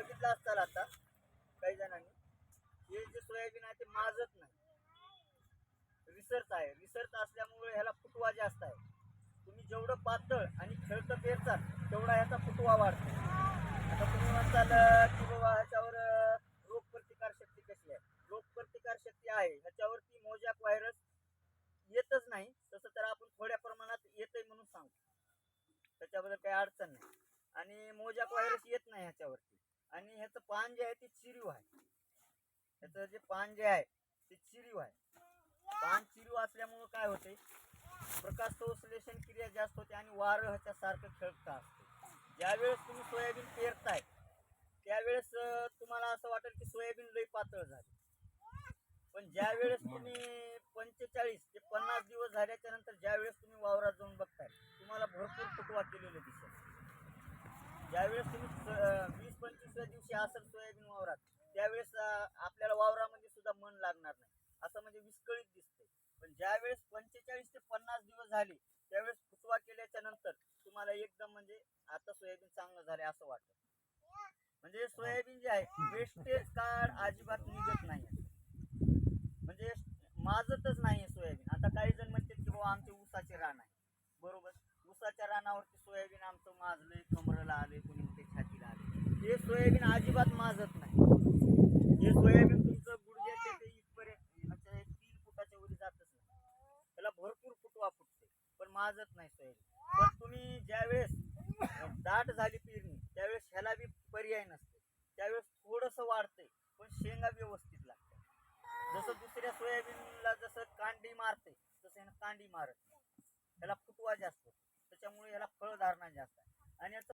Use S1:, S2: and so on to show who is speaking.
S1: बघितलं असताल आता काही जणांनी. हे जे सोयाबीन आहे ते माजत नाही. रिसर्च आहे. रिसर्च असल्यामुळे ह्याला फुटवा जास्त आहे. तुम्ही जेवढं पातळ आणि खेळतं पेरचाल तेवढा ह्याचा फुटवा वाढतो. आता तुम्ही म्हणताल की बाबा ह्याच्यावर रोग रोगप्रतिकार शक्ती कशी आहे? रोगप्रतिकार शक्ती आहे. ह्याच्यावरती मोजॅक व्हायरस येतच नाही. तसं तर आपण थोड्या प्रमाणात येतंय म्हणून सांगतो. त्याच्याबद्दल काही अडचण नाही. आणि मोजॅक व्हायरस येत नाही ह्याच्यावरती. आणि ह्याचं पान जे आहे ते चिरीव आहे. ह्याचं जे पान जे आहे ते चिरीव आहे. पान चिरीव असल्यामुळं काय होते प्रकाश संश्लेषण क्रिया जास्त होते आणि वारं ह्याच्यासारखं खेळता असते. ज्यावेळेस तुम्ही सोयाबीन पेरताय त्यावेळेस तुम्हाला असं वाटेल की सोयाबीन लई पातळ झाली. पण ज्या वेळेस तुम्ही पंचेचाळीस ते पन्नास दिवस झाल्याच्यानंतर ज्या वेळेस तुम्ही वावरात जाऊन बघताय तुम्हाला भरपूर फुटवा केलेलं दिसेल ज्यावेळेस तुम्ही दुसऱ्या दिवशी असेल सोयाबीन वावरात त्यावेळेस आपल्याला वावरामध्ये सुद्धा मन लागणार नाही. असं म्हणजे विस्कळीत दिसते पण ज्यावेळेस पंचेचाळीस ते पन्नास दिवस झाले त्यावेळेस फुटवा केल्याच्यानंतर तुम्हाला एकदम म्हणजे आता सोयाबीन चांगलं झाले असं वाटतं. म्हणजे सोयाबीन जे आहे वेस्टेज कार्ड अजिबात निघत नाही म्हणजे माझतच नाही सोयाबीन. आता काही जण म्हणतात की बाबा आमचे ऊसाचे रान आहे बरोबर. ऊसाच्या रानावरती सोयाबीन आमचं माजलंय कमरला आले हे सोयाबीन अजिबात माजत नाही. हे सोयाबीन तुमचं गुडघ्याच्या ते इथपर्यंत म्हणजे तीन फुटाच्या वरी जातच नाही. त्याला भरपूर फुटवा फुटते पण माजत नाही सोयाबीन. पण तुम्ही ज्यावेळेस दाट झाली पेरणी त्यावेळेस ह्याला बी पर्याय नसते. त्यावेळेस थोडंसं वाढते पण शेंगा व्यवस्थित लागते जसं दुसऱ्या सोयाबीनला जसं कांडी मारते तसं ह्यानं कांडी मारत नाही. त्याला फुटवा जास्त त्याच्यामुळे याला फळधारणा जास्त आणि याचं